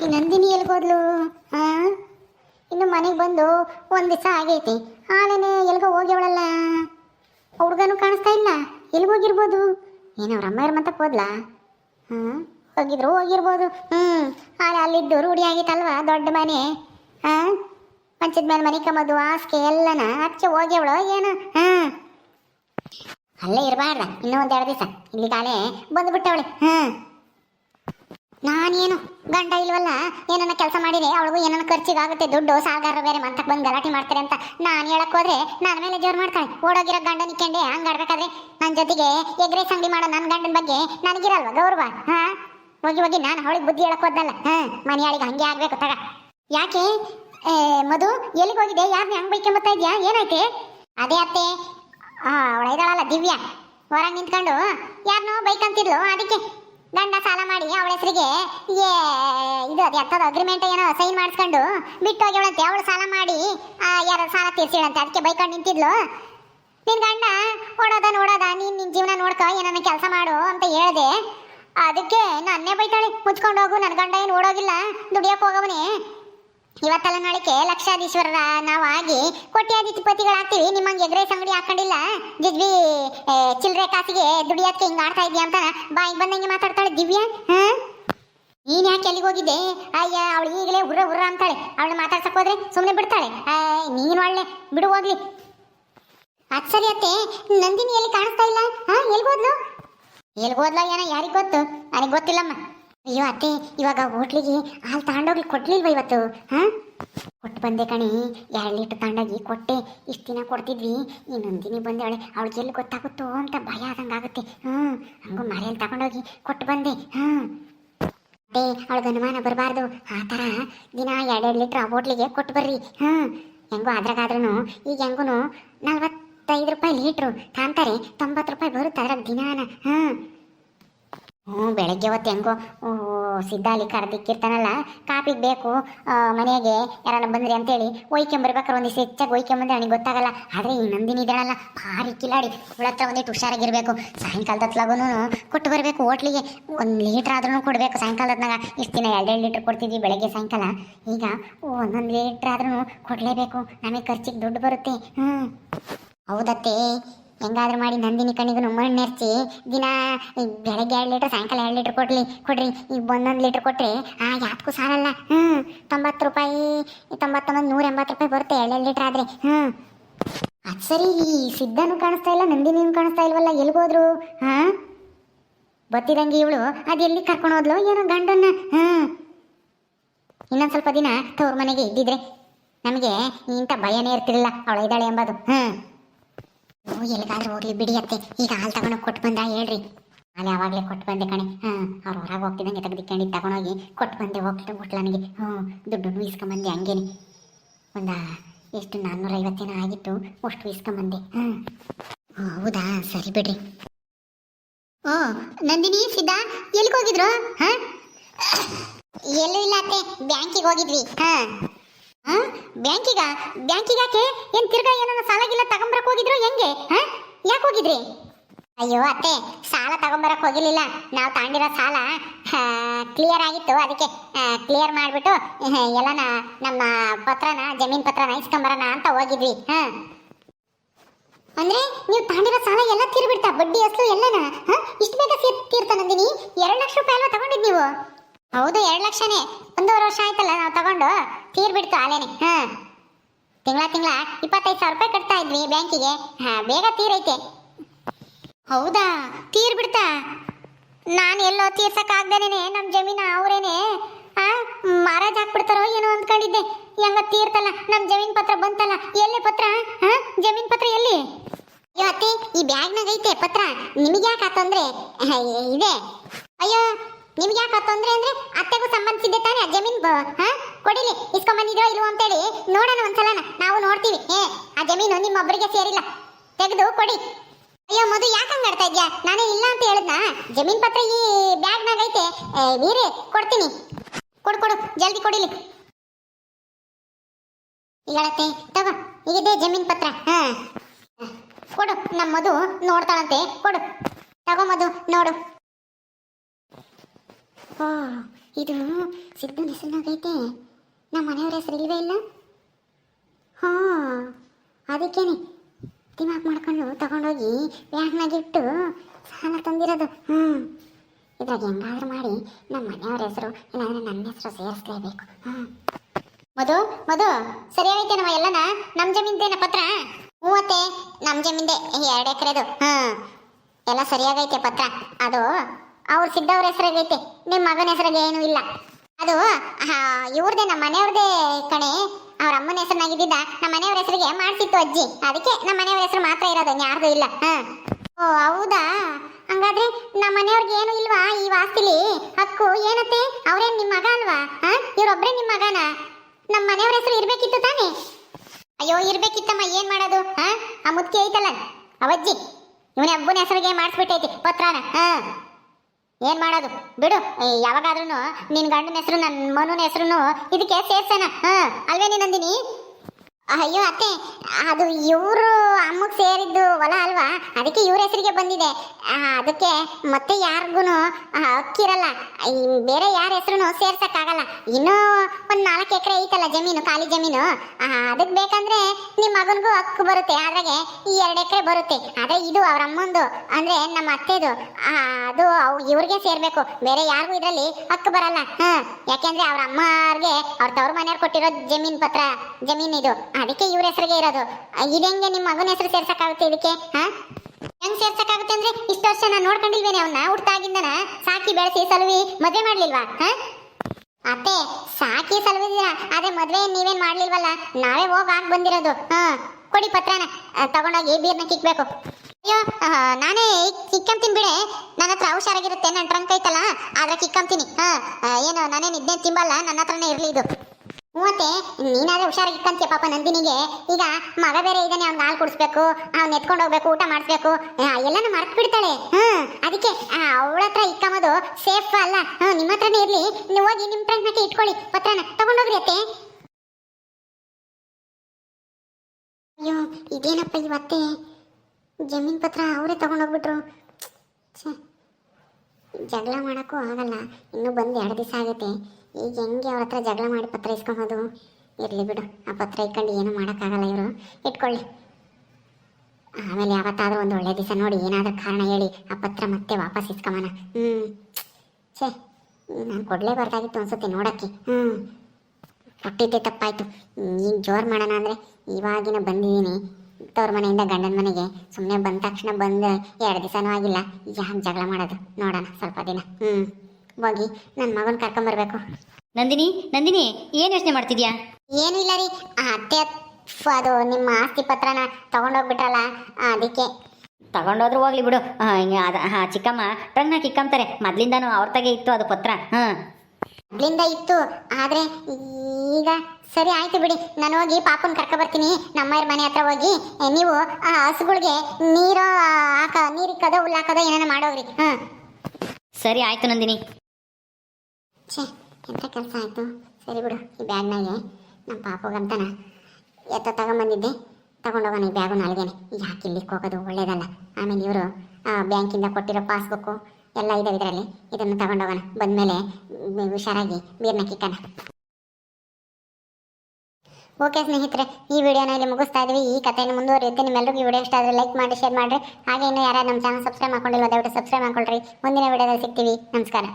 ಈ ನಂದಿನಿ ಎಲ್ಗೋದ್ಲು ಹಾ ಇನ್ನು ಮನೆಗೆ ಬಂದು ಒಂದು ದಿವಸ ಆಗೈತಿ. ಆಮೇಲೆ ಎಲ್ಗೋ ಹೋಗ್ಯವಳಲ್ಲ. ಹುಡುಗನು ಕಾಣಿಸ್ತಾ ಇಲ್ಲ. ಎಲ್ಗೋಗಿರ್ಬೋದು ಏನು ಅವ್ರ ಅಮ್ಮ ಮತ್ತೆ ಹೋದ್ಲಾ? ಹ್ಞೂ ಹೋಗಿದ್ರು, ಹೋಗಿರ್ಬೋದು. ಹ್ಞೂ ಆಲೆ ಅಲ್ಲಿದ್ದು ರೂಢಿ ಆಗಿತ್ತಲ್ವಾ ದೊಡ್ಡ ಮನೆ. ಹಾಂ ಮಂಚದ ಮೇಲೆ ಮನೆ ಕಮ್ಮದು ಹಾಸಿಗೆ ಎಲ್ಲನ ಅದಕ್ಕೆ ಹೋಗ್ಯವಳು ಏನು. ಹಾಂ ಅಲ್ಲೇ ಇರಬಾರ್ದ. ಇನ್ನೂ ಒಂದು ಎರಡು ದಿವಸ. ಇಲ್ಲಿ ಕಾಲೇ ಬಂದ್ಬಿಟ್ಟವಳೆ. ಹಾಂ ನಾನೇನು ಗಂಡ ಇಲ್ವಲ್ಲ? ಏನನ್ನ ಕೆಲಸ ಮಾಡಿದೆ, ಅವಳಿಗೂ ಏನನ್ನ ಖರ್ಚಿಗಾಗುತ್ತೆ, ದುಡ್ಡು ಸಾಲಗಾರರು ಬೇರೆ ಮಂತಕ್ಕೆ ಬಂದು ಗಲಾಟೆ ಮಾಡ್ತಾರೆ ಅಂತ ನಾನು ಹೇಳಕ್ ಹೋದ್ರೆ ನನ್ನ ಮೇಲೆ ಜೋರು ಮಾಡ್ತಾಳೆ. ಓಡೋಗಿರೋ ಗಂಡ ನಿಕ್ಕೊಂಡೆ ಹಂಗಾಡ್ಬೇಕಾದ್ರೆ ನನ್ನ ಜೊತೆಗೆ ಎಗ್ರೆ ಅಂಗಡಿ ಮಾಡೋ ನನ್ನ ಗಂಡನ ಬಗ್ಗೆ ನನಗಿರಲ್ವ ಗೌರವ? ಹಾ? ಹೋಗಿ ಹೋಗಿ ನಾನು ಅವಳಿಗೆ ಬುದ್ಧಿ ಹೇಳಕ್ ಹೋದಲ್ಲ. ಹಾ, ಮನೆಯಾಳಿಗೆ ಹಂಗೆ ಆಗ್ಬೇಕು, ತಗ. ಯಾಕೆ? ಮಧು, ಎಲ್ಲಿಗೆ ಹೋಗಿದೆ ಯಾರನ್ನ ಹಂಗ ಬೈಕೊಂಬತ್ತಾ ಇದ್ಯಾ? ಏನೈತೆ ಅದೇ ಅತ್ತೆ. ಅವಳ ಇದ್ದಾಳಲ್ಲ ದಿವ್ಯಾ. ಹೊರಗೆ ನಿಂತ್ಕೊಂಡು ಯಾರನ್ನೋ ಬೈಕಂತಿದ್ಲು, ಅದಕ್ಕೆ ಗಂಡ ಸಾಲ ಮಾಡಿ ಅವಳ ಹೆಸರಿಗೆ ಇದು ಅದು ಎಂಥದ್ದು ಅಗ್ರಿಮೆಂಟ್ ಏನೋ ಸೈನ್ ಮಾಡಿಸ್ಕೊಂಡು ಬಿಟ್ಟು ಹೋಗ್ಯವಳಂತೆ ಅವಳು ಸಾಲ ಮಾಡಿ ಯಾರು ಸಾಲ ತೀರ್ಸಿಳಂತೆ ಅದಕ್ಕೆ ಬೈಕೊಂಡು ನಿಂತಿದ್ಲು. ನಿನ್ ಗಂಡ ಓಡೋದ ನೋಡೋದ, ನೀನ್ ನಿನ್ ಜೀವನ ನೋಡ್ಕ ಏನನ್ನ ಕೆಲಸ ಮಾಡು ಅಂತ ಹೇಳಿದೆ. ಅದಕ್ಕೆ ನನ್ನೇ ಬೈತಾಳೆ, ಮುಚ್ಕೊಂಡು ಹೋಗು ನನ್ನ ಗಂಡ ಏನು ಓಡೋಗಿಲ್ಲ ದುಡಿಯಕ್ಕೆ ಹೋಗವನೇ. ಇವತ್ತೆಲ್ಲ ನಾಳಿಕೆ ಲಕ್ಷಾಧೀಶ್ವರರ ನಾವಾಗಿ ಕೋಟ್ಯಾಧಿಪತಿಗಳಾಗ್ತೀವಿ. ನಿಮ್ಮಂಗೆ ಎಗ್ರೇಸ್ ಅಂಗಡಿ ಹಾಕೊಂಡಿಲ್ಲ. ಜಿಜ್ಬಿ ಚಿಲ್ರೆ ಕಾಸಿಗೆ ದುಡಿಯೋದಕ್ಕೆ ಹಿಂಗೆ ಆಡ್ತಾ ಇದೆಯಾ ಅಂತ ಬಾಯಿಗೆ ಬಂದಂಗೆ ಮಾತಾಡ್ತಾಳೆ ದಿವ್ಯಾ. ಹಾ? ನೀನ್ ಯಾಕೆ ಎಲ್ಲಿಗೆ ಹೋಗಿದ್ದೆ? ಅಯ್ಯ, ಅವಳು ಈಗಲೇ ಉರ್ರ ಉರ್ರ ಅಂತಾಳೆ. ಅವಳು ಮಾತಾಡ್ಸಕ್ ಹೋದ್ರೆ ಸುಮ್ಮನೆ ಬಿಡ್ತಾಳೆ. ನೀನ್ ಒಳ್ಳೆ, ಬಿಡು ಹೋಗ್ಲಿ. ಅದ್ ಸರಿ ಅತ್ತೆ, ನಂದಿನಿ ಎಲ್ಲಿ ಕಾಣಿಸ್ತಾ ಇಲ್ಲ? ಹಾ ಎಲ್ಗೋದ್ಲು ಎಲ್ಗೋದ್ಲ ಏನೋ ಯಾರಿಗ್ ಗೊತ್ತು? ನನಗೆ ಗೊತ್ತಿಲ್ಲಮ್ಮ. ಅಯ್ಯೋ ಅತ್ತೆ, ಇವಾಗ ಹೋಟ್ಲಿಗೆ ಹಾಲು ತಗೊಂಡೋಗ್ಲಿ ಕೊಡ್ಲಿಲ್ವ ಇವತ್ತು? ಹಾ? ಕೊಟ್ಟು ಬಂದೆ ಕಣಿ, ಎರಡು ಲೀಟ್ರ್ ತಗೊಂಡೋಗಿ ಕೊಟ್ಟೆ, ಇಷ್ಟು ದಿನ ಕೊಡ್ತಿದ್ವಿ ಈ ನಂದಿನಿ ಅವಳಿಗೆ ಎಲ್ಲಿ ಗೊತ್ತಾಗುತ್ತೋ ಅಂತ ಭಯ ಆದಂಗೆ ಆಗುತ್ತೆ. ಹ್ಞೂ ಹಂಗೂ ಮರೆಯಲ್ಲಿ ತಗೊಂಡೋಗಿ ಕೊಟ್ಟು ಬಂದೆ ಹ್ಞೂ ಅದೇ ಅವಳಿಗೆ ಅನುಮಾನ ಬರಬಾರ್ದು, ಆ ಥರ ದಿನ ಎರಡೆರಡು ಲೀಟ್ರ್ ಆ ಹೋಟ್ಲಿಗೆ ಕೊಟ್ಟು ಬರ್ರಿ ಹ್ಞೂ ಹೆಂಗೋ ಅದ್ರಾಗಾದ್ರೂ ಈಗ ಹೆಂಗೂ ನಲ್ವತ್ತೈದು ರೂಪಾಯಿ ಲೀಟ್ರು, ತಾಂತಾರೆ, ತೊಂಬತ್ತು ರೂಪಾಯಿ ಬರುತ್ತೆ ಅದ್ರಾಗ ದಿನಾನ ಹಾಂ ಹ್ಞೂ ಬೆಳಗ್ಗೆ ಹೊತ್ತು ಹೆಂಗೋ ಓ, ಸಿದ್ಧ ಅಲ್ಲಿ ಕರೆದಿಕ್ಕಿರ್ತಾನಲ್ಲ ಕಾಪಿಗೆ ಬೇಕು ಮನೆಗೆ ಯಾರನ್ನ ಬಂದ್ರಿ ಅಂತೇಳಿ ಒಯ್ಕೊಂಬರ್ಬೇಕಾರೆ ಒಂದಿಷ್ಟು ಹೆಚ್ಚಾಗಿ ಒಯ್ಕೊಂಬಂದ್ರೆ ಅವನಿಗೆ ಗೊತ್ತಾಗಲ್ಲ. ಆದರೆ ಈ ನಂದಿನಿ ಇದ್ದಾಳಲ್ಲ ಭಾರಿ ಕಿಲಾಡಿ. ಹತ್ರ ಒಂದಿಟ್ಟು ಹುಷಾರಾಗಿರಬೇಕು. ಸಾಯಂಕಾಲದ ಹೊತ್ಲಾಗೂ ಕೊಟ್ಟು ಬರಬೇಕು ಹೋಟ್ಲಿಗೆ. ಒಂದು ಲೀಟ್ರ್ ಆದ್ರೂ ಕೊಡಬೇಕು. ಸಾಯಂಕಾಲದ್ನಾಗ ಇಷ್ಟು ದಿನ ಎರಡೆರಡು ಲೀಟ್ರ್ ಕೊಡ್ತಿದ್ವಿ ಬೆಳಗ್ಗೆ ಸಾಯಂಕಾಲ. ಈಗ ಒಂದೊಂದು ಲೀಟ್ರ್ ಆದ್ರೂ ಕೊಡಲೇಬೇಕು. ನಮಗೆ ಖರ್ಚಿಗೆ ದುಡ್ಡು ಬರುತ್ತೆ. ಹ್ಞೂ ಹೌದತ್ತೆ. ಹೆಂಗಾದ್ರೂ ಮಾಡಿ ನಂದಿನಿ ಕಣ್ಣಿಗೂ ನೆರ್ಚಿ, ದಿನ ಬೆಳಗ್ಗೆ ಎರಡು ಲೀಟ್ರ್ ಸಾಯಂಕಾಲ ಎರಡು ಲೀಟ್ರ್ ಕೊಡ್ಲಿ, ಕೊಡ್ರಿ, ಈಗ ಒಂದೊಂದು ಲೀಟ್ರ್ ಕೊಟ್ಟರೆ ಆ ಯಾತಕ್ಕೂ ಸಾಲಲ್ಲ. ಹ್ಞೂ ತೊಂಬತ್ತು ರೂಪಾಯಿ ತೊಂಬತ್ತೊಂಬತ್ತು ನೂರ ಎಂಬತ್ತು ರೂಪಾಯಿ ಬರುತ್ತೆ ಎರಡೆರಡು ಲೀಟ್ರ್ ಆದರೆ. ಹ್ಞೂ ಅದು ಸರಿ ಈ ಸಿದ್ಧನೂ ಕಾಣಿಸ್ತಾ ಇಲ್ಲ, ನಂದಿನಿನೂ ಕಾಣಿಸ್ತಾ ಇಲ್ವಲ್ಲ ಎಲ್ಗೋದ್ರು ಹಾಂ? ಬತ್ತಿದಂಗೆ ಇವಳು, ಅದು ಎಲ್ಲಿ ಕರ್ಕೊಂಡು ಹೋದ್ಲು? ಏನೋ ಗಂಡನ್ನ. ಹಾಂ. ಇನ್ನೊಂದು ಸ್ವಲ್ಪ ದಿನ ತವ್ರ ಮನೆಗೆ ಇದ್ದಿದ್ರೆ ನಮಗೆ ಇಂಥ ಭಯನೇ ಇರ್ತಿರಲಿಲ್ಲ, ಅವಳು ಇದ್ದಾಳೆ ಎಂಬುದು. ಹಾಂ ಓ ಎಲ್ಲಿಗಾದ್ರೂ ಹೋಗ್ಲಿ ಬಿಡಿ ಅತ್ತೆ. ಈಗ ಹಾಲು ತಗೊಂಡು ಕೊಟ್ಟು ಬಂದ ಹೇಳ್ರಿ. ಹಾಲು ಯಾವಾಗಲೇ ಕೊಟ್ಟು ಬಂದೆ ಕಣೆ. ಹಾಂ, ಅವ್ರು ಹೊರಗೆ ಹೋಗ್ತಿದ್ದಂಗೆ ತೆಗೆದಿಕ್ಕಂಡು ತಗೊಂಡೋಗಿ ಕೊಟ್ಟು ಬಂದೆ ಹೋಗ್ಬಿಟ್ಟು ಹೋಟ್ಲನಿಗೆ ಹ್ಞೂ ದುಡ್ಡು ಇಸ್ಕೊಂಬಂದೆ ಹಂಗೇನೆ. ಒಂದು, ಎಷ್ಟು ನಾನ್ನೂರ ಐವತ್ತೇನೋ ಆಗಿತ್ತು, ಅಷ್ಟು ಇಸ್ಕೊಂಬಂದೆ ಹಾಂ ಹೌದಾ? ಸರಿ ಬಿಡ್ರಿ. ಓ, ನಂದಿನಿ, ಸಿದ್ಧ ಎಲ್ಲಿಗೆ ಹೋಗಿದ್ರು ಹಾಂ? ಎಲ್ಲೂ ಇಲ್ಲ ಅತ್ತೆ. ಬ್ಯಾಂಕಿಗೆ ಹೋಗಿದ್ವಿ. ಹಾಂ? ಬ್ಯಾಂಕಿಗ ಬ್ಯಾಂಕಿಗೆ? ಯಾಕೆ ಏನ್ ತಿರ್ಗಾ ಏನನ್ನ ಸಾಲಾಗಿಲ್ಲ ತಗೊಂಬರಕ್ ಹೋಗಿದ್ರು ಹೆಂಗೆ? ಯಾಕೆ ಹೋಗಿದ್ರಿ? ಅಯ್ಯೋ ಅತ್ತೆ, ಸಾಲ ತಗೊಂಬರಕ್ ಹೋಗಿರ್ಲಿಲ್ಲ. ನಾವು ತಾಂಡಿರೋ ಸಾಲ ಕ್ಲಿಯರ್ ಆಗಿತ್ತು. ಅದಕ್ಕೆ ಕ್ಲಿಯರ್ ಮಾಡಿಬಿಟ್ಟು ಎಲ್ಲನ ನಮ್ಮ ಪತ್ರನ, ಜಮೀನ್ ಪತ್ರನ ಇಸ್ಕೊಂಬರೋಣ ಅಂತ ಹೋಗಿದ್ವಿ. ಹಾ. ಅಂದ್ರೆ ನೀವು ತಾಂಡಿರೋ ಸಾಲ ಎಲ್ಲ ತೀರ್ಬಿಡ್ತಾ? ಬಡ್ಡಿ, ಅಸಲು, ಎಲ್ಲನ? ಇಷ್ಟು ಬೇಗ ತೀರ್, ತೀರ್ತಾ ನಂದಿನಿ? ಎರಡು ಲಕ್ಷ ರೂಪಾಯಿ ಎಲ್ಲ ತಗೊಂಡಿದ್ ನೀವು? ಹೌದು, ಎರಡು ಲಕ್ಷನೇ. ಒಂದೂವರೆ ವರ್ಷ ಆಯ್ತಲ್ಲ, ನಾವು ತಗೊಂಡು. ತೀರ್ ಬಿಡ್ತು ಹಾ. ತಿಂಗಳ ತಿಂಗಳ ಇಪ್ಪತ್ತೈದು ಸಾವಿರ ರೂಪಾಯಿ ಕಟ್ತಾ ಇದ್ವಿ ಬ್ಯಾಂಕಿಗೆ. ಹಾ, ಬೇಗ ತೀರೈತೆ ಹೌದಾ? ತೀರ್ ಬಿಡ್ತಾ? ನಾನು ಎಲ್ಲೋ ತೀರ್ಸಕ್ ಆಗ್ದೇನೆ ನಮ್ಮ ಜಮೀನ ಅವರೇನೆ. ಆ, ಮಾರಾಜ್ ಹಾಕ್ಬಿಡ್ತಾರೋ ಏನೋ ಅಂದ್ಕೊಂಡಿದ್ದೆ. ಹೆಂಗ ತೀರ್ತಲ್ಲ ನಮ್ಮ ಜಮೀನ್ ಪತ್ರ ಬಂತಲ್ಲ, ಎಲ್ಲಿ ಪತ್ರ? ಹಾ, ಜಮೀನ್ ಪತ್ರ ಎಲ್ಲಿ? ಅತ್ತೆ, ಈ ಬ್ಯಾಗ್ನಾಗ ಐತೆ ಪತ್ರ. ನಿಮಗೆ ಯಾಕೆ ತೊಂದ್ರೆ? ಇದೆ. ಅಯ್ಯೋ ನಿಮ್ಗೆ ಯಾಕೆ ತೊಂದ್ರೆ ಅಂದ್ರೆ ಅತ್ತೆಗೂ ಸಂಬಂಧಿಸಿದ್ದೆ ತಾನೇ ಜಮೀನ್ ಹಾ? ಕೊಡಿಲಿ ಇಸ್ಕೊಂಬಂದಿದ್ರೋ ಇಲ್ವೋ ಅಂತೇಳಿ. ನೋಡೋಣ ಒಂದ್ಸಲ ನಾವು ನೋಡ್ತೀವಿ. ಏ, ಆ ಜಮೀನು ನಿಮ್ಮೊಬ್ಬರಿಗೆ ಸೇರಿಲ್ಲ. ತೆಗೆದು ಕೊಡಿ. ಅಯ್ಯೋ, ಮಧು, ಯಾಕೆ ಹಂಗ ಆಡ್ತಾ ಇದ್ಯಾ? ನಾನು ಇಲ್ಲ ಅಂತ ಹೇಳಿದ್ನ? ಜಮೀನ್ ಪತ್ರ ಈ ಬ್ಯಾಗ್ ಬ್ಯಾಗ್ನಾಗ ಐತೆ. ವೀರೆ ಕೊಡ್ತೀನಿ. ಕೊಡು ಕೊಡು, ಜಲ್ದಿ ಕೊಡಿಲಿ. ಈಗಳತ್ತೆ, ತಗೋ ಈಗಿದೆ ಜಮೀನ್ ಪತ್ರ, ಹಾ. ಕೊಡು ನಮ್ಮ ಮಧು ನೋಡ್ತಾಳಂತೆ. ಕೊಡು. ತಗೋ ಮಧು, ನೋಡು. ಓ, ಇದು ಸಿದ್ದು ಹೆಸರಿನಾಗೈತೆ ನಮ್ಮ ಮನೆಯವ್ರ ಹೆಸರು ಇಲ್ವೇ ಇಲ್ಲ? ಹಾಂ, ಅದಕ್ಕೇನೆ. ತಿಮಾಕ್ ಮಾಡ್ಕೊಂಡು ತಗೊಂಡೋಗಿ ಬ್ಯಾಂಕ್ನಾಗಿಟ್ಟು ಸಾಲ ತಂದಿರೋದು. ಹ್ಞೂ ಇದ್ರಾಗ ಹೆಂಗಾದ್ರೂ ಮಾಡಿ ನಮ್ಮ ಮನೆಯವ್ರ ಹೆಸರು, ಇಲ್ಲಾಂದ್ರೆ ನನ್ನ ಹೆಸರು ಸೇರಿಸ್ಲೇಬೇಕು. ಹ್ಞೂ ಮಧು ಮಧು ಸರಿಯಾಗೈತೆ ನಮ್ಮ ಎಲ್ಲನ? ನಮ್ಮ ಜಮೀನ್ದೇನ ಪತ್ರ? ಮೂವತ್ತೆ? ನಮ್ಮ ಜಮೀನ್ದೆ, ಎರಡು ಎಕರೆದು. ಹಾಂ ಎಲ್ಲ ಸರಿಯಾಗೈತೆ ಪತ್ರ. ಅದು ಅವ್ರ ಸಿದ್ದವ್ರ ಹೆಸರಾಗೈತೆ. ನಿಮ್ಮ ಮಗನ ಹೆಸರಾಗೆ ಏನೂ ಇಲ್ಲ. ಅದು ಇವ್ರದೇ ನಮ್ಮ ಮನೆಯವ್ರದೇ ಕಣೆ. ಅವ್ರ ಅಮ್ಮನ ಹೆಸರಿನಾಗಿದ್ದ ನಮ್ಮ ಮನೆಯವ್ರ ಹೆಸರಿಗೆ ಮಾಡ್ತಿತ್ತು ಅಜ್ಜಿ. ಅದಕ್ಕೆ ನಮ್ಮ ಮನೆಯವ್ರ ಹೆಸರು ಮಾತ್ರ ಇರೋದು ಯಾರ್ದು ಇಲ್ಲ. ಹಾ. ಓ, ಹೌದಾ? ಹಂಗಾದ್ರೆ ನಮ್ಮ ಮನೆಯವ್ರಿಗೆ ಏನು ಇಲ್ವಾ ಈ ವಾಸ್ತಿಲಿ? ಹಕ್ಕು, ಏನತ್ತೆ? ಅವ್ರೇನ್ ನಿಮ್ಮ ಮಗ ಅಲ್ವಾ? ಹಾ? ಇವ್ರೊಬ್ರೇ ನಿಮ್ಮ ಮಗನ? ನಮ್ಮ ಮನೆಯವ್ರ ಹೆಸರು ಇರ್ಬೇಕಿತ್ತು ತಾನೇ? ಅಯ್ಯೋ, ಇರ್ಬೇಕಿತ್ತಮ್ಮ, ಏನ್ ಮಾಡೋದು? ಹಾ? ಆ ಮುದ್ಕೆ ಐತಲ್ಲ ಅವಜ್ಜಿ ಇವನೇ ಅಬ್ಬನ ಹೆಸರಿಗೆ ಮಾಡಿಸ್ಬಿಟ್ಟೈತಿ, ಪತ್ರಾನ. ಹಾ. ಏನ್ ಮಾಡೋದು? ಬಿಡು. ಯಾವಾಗಾದ್ರೂ ನಿನ್ ಗಂಡನ ಹೆಸರು ನನ್ನ ಮನುನ ಹೆಸರು ಇದಕ್ಕೆ ಸೇರ್ಸೋಣ. ಹಾ ಅಲ್ವೇ ನಂದಿನಿ? ಅಯ್ಯೋ, ಅತ್ತೆ, ಅದು ಇವರು ಅಮ್ಮಗ್ ಸೇರಿದ್ದು ಹೊಲ ಅಲ್ವಾ? ಅದಕ್ಕೆ ಇವ್ರ ಹೆಸರಿಗೆ ಬಂದಿದೆ. ಅದಕ್ಕೆ ಮತ್ತೆ ಯಾರಿಗೂ ಅಕ್ಕಿರಲ್ಲ ಈ, ಬೇರೆ ಯಾರ ಹೆಸರು ಸೇರ್ಸಕ್ಕಾಗಲ್ಲ. ಇನ್ನೂ ಒಂದು ನಾಲ್ಕು ಎಕರೆ ಐತಲ್ಲ ಜಮೀನು, ಖಾಲಿ ಜಮೀನು. ಅದಕ್ಕೆ ಬೇಕಂದ್ರೆ ನಿಮ್ಮ ಮಗನಿಗೂ ಹಕ್ಕು ಬರುತ್ತೆ. ಅದ್ರಾಗೆ ಈ ಎರಡು ಎಕರೆ ಬರುತ್ತೆ. ಆದರೆ ಇದು ಅವ್ರ ಅಮ್ಮಂದು, ಅಂದ್ರೆ ನಮ್ಮ ಅತ್ತೆದು. ಅದು ಇವ್ರಿಗೆ ಸೇರ್ಬೇಕು. ಬೇರೆ ಯಾರಿಗೂ ಇದರಲ್ಲಿ ಹಕ್ಕು ಬರಲ್ಲ. ಹಾಂ, ಯಾಕೆಂದ್ರೆ ಅವ್ರ ಅಮ್ಮವ್ರಿಗೆ ಅವ್ರ ತವ್ರ ಮನೆಯವ್ರು ಕೊಟ್ಟಿರೋ ಜಮೀನ್ ಪತ್ರ, ಜಮೀನು ಇದು. ಅದಕ್ಕೆ ಇವ್ರ ಹೆಸರಿಗೆ ಇರೋದು. ಇದೆ ನಿಮ್ಮ ಮಗನ ಹೆಸರು ಸೇರ್ಸಕ್ಕಾಗುತ್ತೆ ಇದಕ್ಕೆ ಹೆಂಗ್ ಸೇರ್ಸಕ್ಕಾಗುತ್ತೆ ಅಂದ್ರೆ ಇಷ್ಟು ವರ್ಷ ನಾನು ನೋಡ್ಕೊಂಡಿಲ್ವೇನೆ ಅವನ್ನ ಹುಟ್ಟಾಗಿಂದನ ಸಾಕಿ ಬೆಳೆಸಿ ಸಲುವಿ ಮದ್ವೆ ಮಾಡ್ಲಿಲ್ವಾ, ಹಾ? ಅತ್ತೆ, ಸಾಕಿ ಸಲುವಿದ್ದೀರ ಆದ್ರೆ ಮದ್ವೆ ನೀವೇನ್ ಮಾಡ್ಲಿಲ್ವಲ್ಲ, ನಾವೇ ಹೋಗ್ ಆಗ್ ಬಂದಿರೋದು, ಹಾ? ಕೊಡಿ ಪತ್ರನ ತಗೊಂಡೋಗಿ ಬೀರ್ನ ಕಿಕ್ಬೇಕು. ಅಯ್ಯೋ ನಾನೇ ಕಿಕ್ಕಂತೀನಿ ಬಿಡೆ, ನನ್ನ ಹತ್ರ ಹುಷಾರಾಗಿರುತ್ತೆ ನನ್ನ ಟ್ರಂಕ್ ಐತಲ್ಲ, ಆದ್ರೆ ಕಿಕ್ಕಂತೀನಿ ಹಾ? ಏನು, ನಾನೇನು ಇದನ್ನೇ ತಿಂಬಲ್ಲ, ನನ್ನ ಹತ್ರನೇ ಇರ್ಲಿ ಇದು. ಮೂವತ್ತೆ, ನೀನಾದ್ರೆ ಹುಷಾರಾಗಿ ಇಕ್ಕಂತೀಯ ಪಾಪ ನಂದಿನಿಗೆ. ಈಗ ಮಗ ಬೇರೆ ಇದ್ದಾನೆ ಅವ್ನಿಗೆ ಹಾಲು ಕುಡಿಸ್ಬೇಕು, ಅವ್ನ ಎತ್ಕೊಂಡು ಹೋಗ್ಬೇಕು, ಊಟ ಮಾಡಿಸ್ಬೇಕು. ಎಲ್ಲಾನು ಮರ್ತು ಬಿಡ್ತಾಳೆ ಹ್ಮ್ ಅದಕ್ಕೆ ಅವಳ ಹತ್ರ ಇಕ್ಕಂಬೋದು ಸೇಫ್ ಅಲ್ಲ. ನಿಮ್ಮ ಹತ್ರನೇ ಇರ್ಲಿ. ನೀವು ಹೋಗಿ ನಿಮ್ಮ ಮತ್ತೆ ಇಟ್ಕೊಳ್ಳಿ. ಪತ್ರನ ತಗೊಂಡೋಗ್ರಿ ಅತ್ತೆ. ಅಯ್ಯೋ, ಇದೇನಪ್ಪ ಇವತ್ತೆ ಜಮೀನ್ ಪತ್ರ ಅವರೇ ತಗೊಂಡೋಗ್ಬಿಟ್ರು. ಜಗಳ ಮಾಡೋಕ್ಕೂ ಆಗಲ್ಲ. ಇನ್ನೂ ಬಂದು ಎರಡು ದಿವಸ ಆಗುತ್ತೆ. ಈಗ ಹೆಂಗೆ ಅವ್ರ ಹತ್ರ ಜಗಳ ಮಾಡಿ ಪತ್ರ ಇಸ್ಕೊಬೋದು ಇರಲಿ ಬಿಡು. ಆ ಪತ್ರ ಇಟ್ಕೊಂಡು ಏನೂ ಮಾಡೋಕ್ಕಾಗಲ್ಲ ಇವರು. ಇಟ್ಕೊಳ್ಳಿ. ಆಮೇಲೆ ಯಾವತ್ತಾದರೂ ಒಂದು ಒಳ್ಳೆ ದಿವಸ ನೋಡಿ ಏನಾದರೂ ಕಾರಣ ಹೇಳಿ ಆ ಪತ್ರ ಮತ್ತೆ ವಾಪಸ್ ಇಸ್ಕೊಂಬನ. ಹ್ಞೂ ಛೇ, ನಾನು ಕೊಡಲೇಬಾರ್ದಾಗಿತ್ತು ಅನ್ಸುತ್ತೆ ನೋಡೋಕ್ಕೆ. ಹ್ಞೂ ಕೊಟ್ಟಿದ್ದೆ ತಪ್ಪಾಯಿತು. ಈಗ ಜೋರು ಮಾಡೋಣ ಅಂದರೆ ಇವಾಗಿನ ಬಂದಿದ್ದೀನಿ. ತವ್ರ ಮನೆಯಿಂದ ಗಂಡನ ಮನೆಗೆ. ಸುಮ್ಮನೆ ಬಂದ ತಕ್ಷಣ ಬಂದು ಎರಡು ದಿವಸನೂ ಆಗಿಲ್ಲ. ಯಾಕೆ ಜಗಳ ಮಾಡೋದು? ನೋಡೋಣ ಸ್ವಲ್ಪ ದಿನ. ಹ್ಞೂ ಹೋಗಿ ನನ್ನ ಮಗನ ಕರ್ಕೊಂಬರ್ಬೇಕು ನಂದಿನಿ ನಂದಿನಿ ಏನು ಯೋಚನೆ ಮಾಡ್ತಿದ್ಯಾ? ಏನು ಇಲ್ಲ ರೀ ಆ ಅತ್ತೆ ಅದು ನಿಮ್ಮ ಆಸ್ತಿ ಪತ್ರನ ತಗೊಂಡೋಗ್ಬಿಟ್ರಲ್ಲ ಅದಕ್ಕೆ. ತಗೊಂಡೋದ್ರು ಹೋಗ್ಲಿ ಬಿಡು. ಅದ ಹಾಂ ಚಿಕ್ಕಮ್ಮ ಟ್ರಂಗ್ನ ಕಿಕ್ಕಂತಾರೆ ಮೊದ್ಲಿಂದಾನು ಅವ್ರ ತಗೆ ಇತ್ತು ಅದು ಪತ್ರ. ಹಾಂ. ಮೊದ್ಲಿಂದ ಇತ್ತು ಆದರೆ ಈಗ ಸರಿ ಆಯ್ತು ಬಿಡಿ. ನಾನು ಹೋಗಿ ಪಾಪನ್ ಕರ್ಕೊ ಬರ್ತೀನಿ. ನಮ್ಮಯ್ಯರ ಮನೆ ಹತ್ರ ಹೋಗಿ ನೀವು ಆ ಹಸುಗಳಿಗೆ ನೀರು ಹಾಕ ನೀರಿಕ್ಕದ ಹುಲ್ಲಾಕದೋ ಏನೇನೋ ಮಾಡೋಗ್ರಿ. ಹಾಂ. ಸರಿ ಆಯ್ತು ನಂದಿನಿ. ಛೇ ಎಂಥ ಕೆಲಸ ಆಯಿತು? ಸರಿ ಬಿಡು, ಈ ಬ್ಯಾಗ್ನಾಗೆ ನಮ್ಮ ಪಾಪಗಂತನ ಎತ್ತ ತಗೊಂಬಂದಿದ್ದೆ. ತಗೊಂಡೋಗೋಣ ಈ ಬ್ಯಾಗು ನಾಲ್ಗೇನೆ. ಯಾಕೆ ಇಲ್ಲಿ ಹೋಗೋದು? ಒಳ್ಳೇದಲ್ಲ. ಆಮೇಲೆ ಇವರು ಬ್ಯಾಂಕಿಂದ ಕೊಟ್ಟಿರೋ ಪಾಸ್ಬುಕ್ಕು ಎಲ್ಲ ಇದಾವೆ ಇದರಲ್ಲಿ. ಇದನ್ನು ತಗೊಂಡೋಗೋಣ. ಬಂದಮೇಲೆ ಹುಷಾರಾಗಿ ಬೀರ್ನ ಕಿಕ್ಕಣ. ಓಕೆ ಸ್ನೇಹಿತರೆ, ಈ ವಿಡಿಯೋನ ಇಲ್ಲಿ ಮುಗಿಸ್ತಾ ಇದ್ದೀವಿ ಈ ಕಥೆಯನ್ನು ಮುಂದುವರಿಯುತ್ತೆ. ನಿಮ್ಮೆಲ್ಲರಿಗೂ ಈ ವಿಡಿಯೋ ಇಷ್ಟ ಆದರೆ ಲೈಕ್ ಮಾಡಿ ಶೇರ್ ಮಾಡಿರಿ. ಹಾಗೆ ಇನ್ನೂ ಯಾರು ನಮ್ಮ ಚಾನಲ್ ಸಬ್ಸ್ಕ್ರೈಬ್ ಮಾಡ್ಕೊಂಡಿಲ್ಲ ದಯವಿಟ್ಟು ಸಬ್ಸ್ಕ್ರೈಬ್ ಮಾಡ್ಕೊಳ್ರಿ. ಮುಂದಿನ ವಿಡಿಯೋದಲ್ಲಿ ಸಿಗ್ತೀವಿ. ನಮಸ್ಕಾರ.